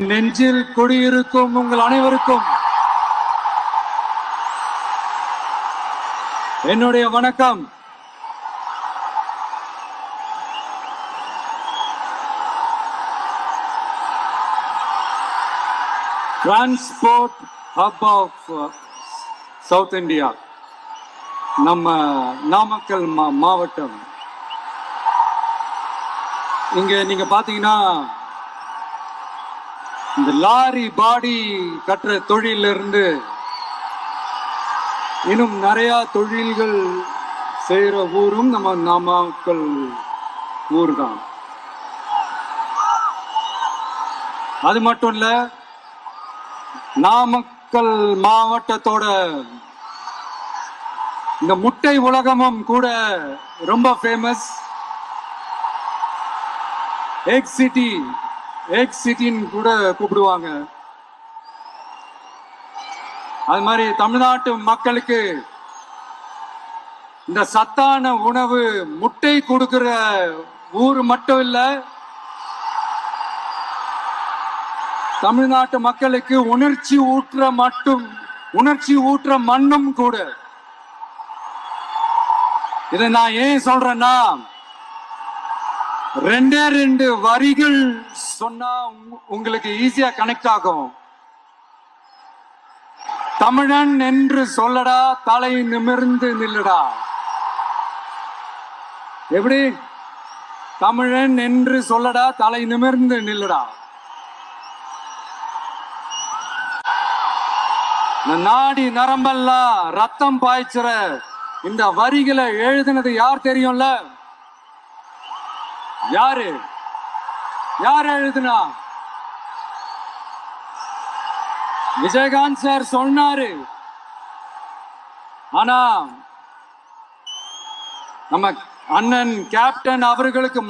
நெஞ்சில் குடியிருக்கும் உங்கள் அனைவருக்கும் என்னுடைய வணக்கம். Transport hub of south India நம்ம நாமக்கல் மாவட்டம். இங்க நீங்க பாத்தீங்கன்னா இந்த லாரி பாடி கட்டுற தொழில இருந்து இன்னும் நிறைய தொழில்கள் செய்யற ஊரும் நம்ம நாமக்கல் ஊர் தான் அது மட்டும் இல்ல நாமக்கல் மாவட்டத்தோட இந்த முட்டை உலகமும் கூட ரொம்ப ஃபேமஸ் எக் சிட்டி எக் சிட்டின்னு கூட கூப்பிடுவாங்க. அது மாதிரி தமிழ்நாட்டு மக்களுக்கு இந்த சத்தான உணவு முட்டை கொடுக்கிற ஊர் மட்டும் இல்ல தமிழ்நாட்டு மக்களுக்கு உணர்ச்சி ஊற்ற மட்டும் உணர்ச்சி ஊற்ற மண்ணும் கூட. இதை நான் ஏன் சொல்றேன்னா ரெண்டே ரெண்டு வரிகள் சொன்னா உங்களுக்கு ஈஸியா கனெக்ட் ஆகும். தமிழன் என்று சொல்லடா தலை நிமிர்ந்து நில்லுடா. எப்படி? தமிழன் என்று சொல்லடா தலை நிமிர்ந்து நில்லுடா. நாடி நரம்பெல்லாம் ரத்தம் பாய்ச்சுற இந்த வரிகளை எழுதினது யார் தெரியும்ல? யாரு? யார் எழுதுனா? விஜயகாந்த் சார் சொன்னாரு. ஆனா நம்ம அண்ணன் கேப்டன் அவர்களுக்கு